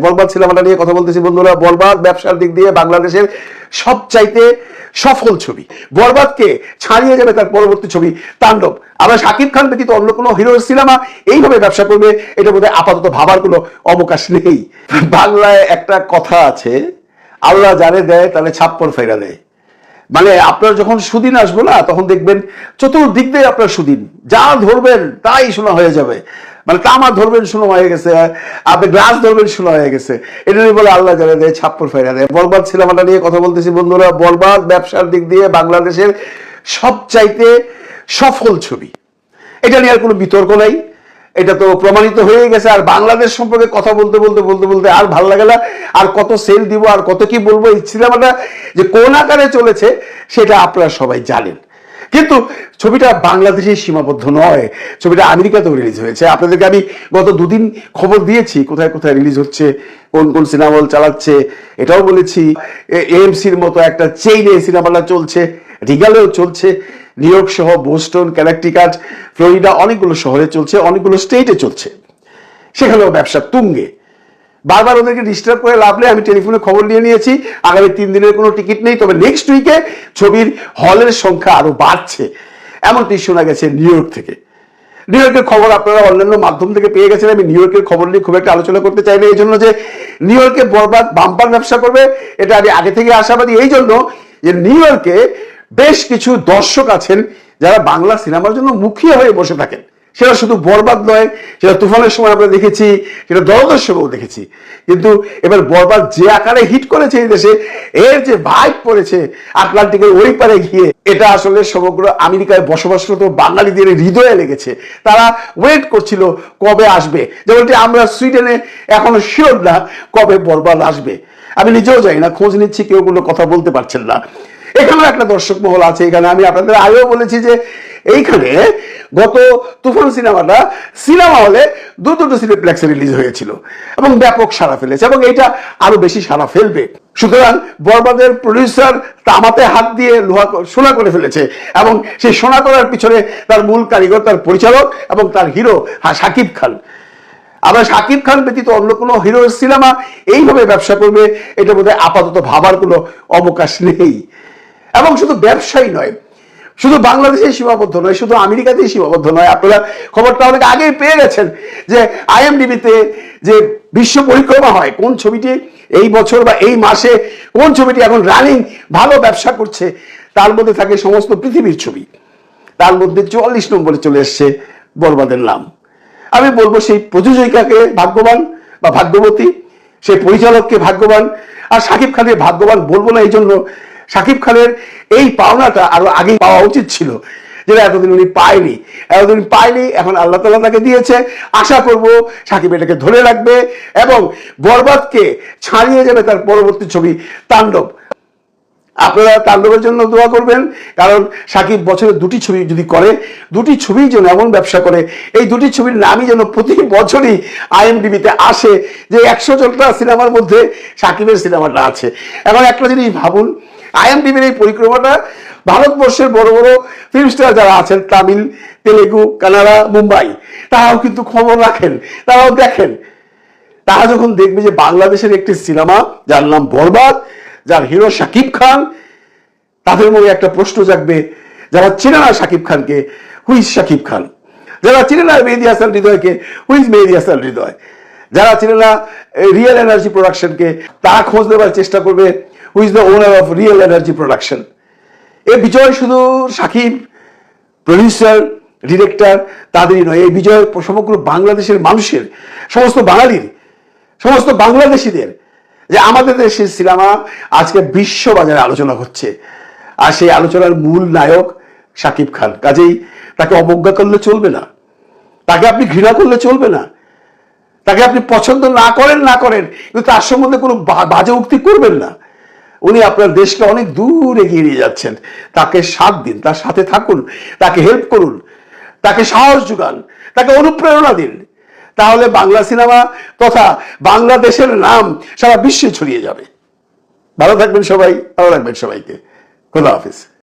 বরবাদ সিনেমাটা নিয়ে কথা বলতেছি বন্ধুরা। বরবাদ ব্যবসার দিক দিয়ে বাংলাদেশের সবচাইতে সফল ছবি। বরবাদকে ছাড়িয়ে যাবে তার পরবর্তী ছবি তাণ্ডব। আবার শাকিব খান ব্যতীত অন্য কোনো হিরো সিনেমা এইভাবে ব্যবসা করবে, এটা বোধহয় আপাতত ভাবার কোনো অবকাশ নেই। বাংলায় একটা কথা আছে, আল্লাহ জানে দেয়, তাহলে ছাপ্পর ফেরা দেয়। মানে আপনার যখন সুদিন আসব না, তখন দেখবেন চতুর্দিক দিয়ে আপনার সুদিন। যা ধরবেন, তাই শোনা হয়ে যাবে। মানে তামা ধরবেন শোনা হয়ে গেছে, আপনি গ্লাস ধরবেন শোনা হয়ে গেছে। এটা নিয়ে বলে আল্লাহ জানে দেয় ছাপ্পর ফেরা দেয়। বরবাদ সিনেমাটা নিয়ে কথা বলতেছি, বন্ধুরা বরবাদ ব্যবসার দিক দিয়ে বাংলাদেশের সবচাইতে সফল ছবি। এটা নিয়ে আর কোনো বিতর্ক নাই। এটা তো প্রমাণিত হয়ে গেছে, আর বাংলাদেশ সম্পর্কে কথা বলতে বলতে বলতে বলতে আর ভালো লাগে না, আর কত সেল দিব, আর কত কি বলব, এই সিনেমাটা যে কোন আকারে চলেছে, সেটা আপনারা সবাই জানেন। কিন্তু ছবিটা বাংলাদেশে সীমাবদ্ধ নয়। ছবিটা আমেরিকাতেও রিলিজ হয়েছে। আপনাদেরকে আমি গত দুদিন খবর দিয়েছি, কোথায় কোথায় রিলিজ হচ্ছে, কোন কোন সিনেমা হল চালাচ্ছে, এটাও বলেছি। এএমসির মতো একটা চেইনে সিনেমাটা চলছে, রিগালেও চলছে নিউ ইয়র্ক সহ বোস্টন ক্যানাকটিকাট ফ্লোরিডা অনেকগুলো শহরে চলছে, অনেকগুলো স্টেটে চলছে। সেখানেও ব্যবসা তুঙ্গে। বারবার ওদেরকে ডিস্টার্ব করে লাভ নেই, আমি টেলিফোনে খবর নিয়ে নিয়েছি। আগামী তিন দিনের কোনো টিকিট নেই, তবে নেক্সট উইকে ছবির হলের সংখ্যা আরও বাড়ছে। এমনটি শোনা গেছে নিউ ইয়র্ক থেকে। নিউ ইয়র্কের খবর আপনারা অন্যান্য মাধ্যম থেকে পেয়ে গেছেন। আমি নিউ ইয়র্কের খবর নিয়ে খুব একটা আলোচনা করতে চাই না এই জন্য যে নিউ ইয়র্কে বরবাদ, বাম্পার ব্যবসা করবে, এটা আমি আগে থেকে আশাবাদী। এই জন্য যে নিউ ইয়র্কে বেশ কিছু দর্শক আছেন, যারা বাংলা সিনেমার জন্য মুখিয়া হয়ে বসে থাকেন। সেটা শুধু বরবাদ নয়, সেটা তুফানের সময় আমরা দেখেছি, সেটা দরদের সময়ও দেখেছি। কিন্তু এবার বরবাদ যে আকারে হিট করেছে এই দেশে, এর যে ভাইব পড়েছে আটলান্টিকের ওই পারে গিয়ে, এটা আসলে সমগ্র আমেরিকায় বসবাসরত বাঙালিদের হৃদয়ে লেগেছে। তারা ওয়েট করছিল কবে আসবে। যেমনটি আমরা সুইডেনে এখনও শিওর না কবে বরবাদ আসবে। আমি নিজেও যাই না, খোঁজ নিচ্ছি, কেউ কোনো কথা বলতে পারছেন না। এখানেও একটা দর্শক মহল আছে, এখানে আমি আপনাদের আগেও বলেছি যে এইখানে গত তুফান সিনেমাটা সিনেমা হলে দু দুটো সিনেপ্লেক্সে রিলিজ হয়েছিল এবং ব্যাপক সাড়া ফেলেছে এবং এটা আরও বেশি সাড়া ফেলবে। সুতরাং বরবাদের প্রডিউসার তামাতে হাত দিয়ে লোহা সোনা করে ফেলেছে এবং সেই সোনা করার পিছনে তার মূল কারিগর, তার পরিচালক এবং তার হিরো হ্যাঁ শাকিব খান। আবার শাকিব খান ব্যতীত অন্য কোনো হিরো সিনেমা এইভাবে ব্যবসা করবে, এটা বোধহয় আপাতত ভাবার কোনো অবকাশ নেই। এবং শুধু ব্যবসায়ী নয়, শুধু বাংলাদেশে সীমাবদ্ধ নয়, শুধু আমেরিকাতেই সীমাবদ্ধ নয়। আপনারা খবরটা অনেক আগেই পেয়ে গেছেন যে আইএমডিবিতে যে বিশ্ব পরিক্রমা হয়, কোন ছবিটি এই বছর বা এই মাসে, কোন ছবিটি এখন রানিং ভালো ব্যবসা করছে, তার মধ্যে থাকে সমস্ত পৃথিবীর ছবি। তার মধ্যে চুয়াল্লিশ নম্বরে চলে এসছে বরবাদের নাম। আমি বলব সেই প্রযোজয়িকাকে ভাগ্যবান বা ভাগ্যবতী, সেই পরিচালককে ভাগ্যবান, আর সাকিব খানের ভাগ্যবান বলব না এই জন্য শাকিব খানের এই পাওনাটা আরও আগেই পাওয়া উচিত ছিল, যেটা এতদিন উনি পায়নি। এতদিন পায়নি, এখন আল্লাহ তালা তাকে দিয়েছে। আশা করব সাকিব এটাকে ধরে রাখবে এবং বরবাদকে ছাড়িয়ে যাবে তার পরবর্তী ছবি তাণ্ডব। আপনারা তাণ্ডবের জন্য দোয়া করবেন। কারণ সাকিব বছরে দুটি ছবি যদি করে, দুটি ছবি যেন এমন ব্যবসা করে, এই দুটি ছবির নামই যেন প্রতি বছরই আইএমডিবিতে আসে যে একশো জনটা সিনেমার মধ্যে সাকিবের সিনেমাটা আছে। এখন একটা জিনিস ভাবুন, আইএমডিবির এই পরিক্রমাটা ভারতবর্ষের বড় বড় ফিল্ম স্টার যারা আছেন, তামিল, তেলেগু, কানাডা, মুম্বাই, তারাও কিন্তু খবর রাখেন, তারাও দেখেন। তারা যখন দেখবে যে বাংলাদেশের একটি সিনেমা, যার নাম বরবাদ যার হিরো শাকিব খান, তাদের মনে একটা প্রশ্ন জাগবে, যারা চেনে না শাকিব খানকে হুইজ শাকিব খান? যারা চিনে না মেহেদি হাসান হৃদয়কে হুইজ মেহেদি হাসান হৃদয়? যারা চিনে না রিয়েল এনার্জি প্রোডাকশনকে তা খোঁজ নেবার চেষ্টা করবে who's the owner of real energy production এ বিজয় শুধু সাকিব প্রডিউসার ডিরেক্টর তাদেরই নয় এই বিজয় সমগ্র বাংলাদেশের মানুষের, সমস্ত বাঙালির, সমস্ত বাংলাদেশিদের যে আমাদের দেশের সিনেমা আজকে বিশ্ব বাজারে আলোচনা হচ্ছে। আর সেই আলোচনার মূল নায়ক শাকিব খান। কাজেই তাকে অবজ্ঞা করলে চলবে না। তাকে আপনি ঘৃণা করলে চলবে না। তাকে আপনি পছন্দ না করেন না করেন, কিন্তু তার সম্বন্ধে কোনো বাজে উক্তি করবেন না। উনি আপনার দেশকে অনেক দূর এগিয়ে নিয়ে যাচ্ছেন। তাকে সাথ দিন, তার সাথে থাকুন, তাকে হেল্প করুন, তাকে সাহস যোগান, তাকে অনুপ্রেরণা দিন। তাহলে বাংলা সিনেমা তথা বাংলাদেশের নাম সারা বিশ্বে ছড়িয়ে যাবে। ভালো থাকবেন সবাই, ভালো রাখবেন সবাইকে। খোদা হাফিজ।